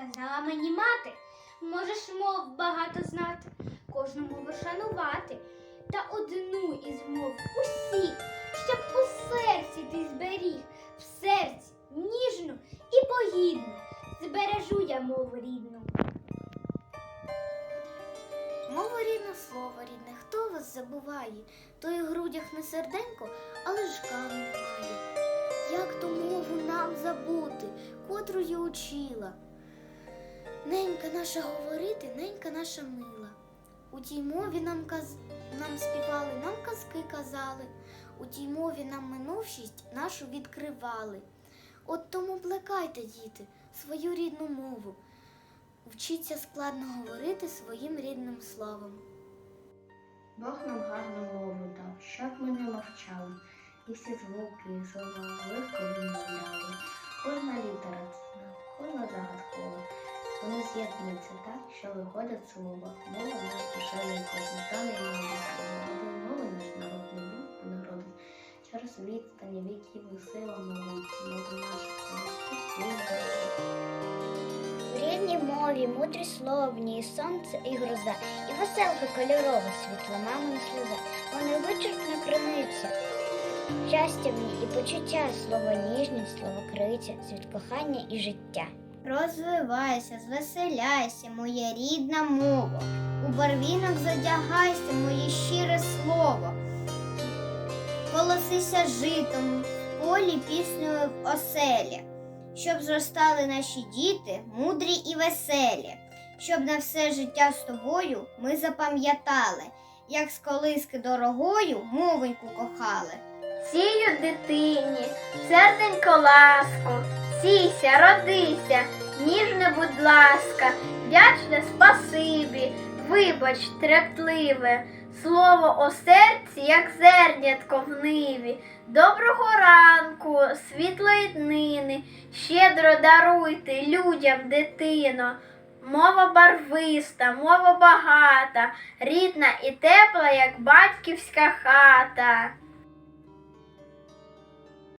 Казала мені мати, можеш мов багато знати, кожну мову шанувати, та одну із мов усіх, щоб у серці ти зберіг, в серці ніжну і погідну, збережу я мову рідну. Мова рідне слово рідне, хто вас забуває? Той у грудях не серденько, але ж камінь має. Як ту мову нам забути, котру я учила? Ненька наша говорити, ненька наша мила. У тій мові нам каз... нам співали, нам казки казали, у тій мові нам минувшість нашу відкривали. От тому плекайте, діти, свою рідну мову. Вчіться складно говорити своїм рідним словом. Бог нам гарну мову дав, щоб ми не мовчали, і всі звуки, і слова легко вимовляли. Вони так, що виходять слова. Мова нас душевний слова. Один мови наш народ не був народом. Через відстані віків і сила мови, мови наших В мові мудрі словні, і сонце, і гроза, і веселка кольорова, світла мамина сльоза. Вони вичерпна криниця. Щастя в ній і почуття, слово ніжність, слово криця, світ кохання і життя. Розвивайся, звеселяйся, моя рідна мова. У барвінок задягайся, моє щире слово. Колосися житом, в полі піснею в оселі щоб зростали наші діти мудрі і веселі, щоб на все життя з тобою ми запам'ятали, як з колиски дорогою мовеньку кохали. Сію дитині, серденько ласку, сійся, родися, ніжне, будь ласка, вдячне спасибі, вибач, трептливе, слово о серці, як зернятко в ниві. Доброго ранку, світлої днини, щедро даруйте людям, дитино. Мова барвиста, мова багата, рідна і тепла, як батьківська хата.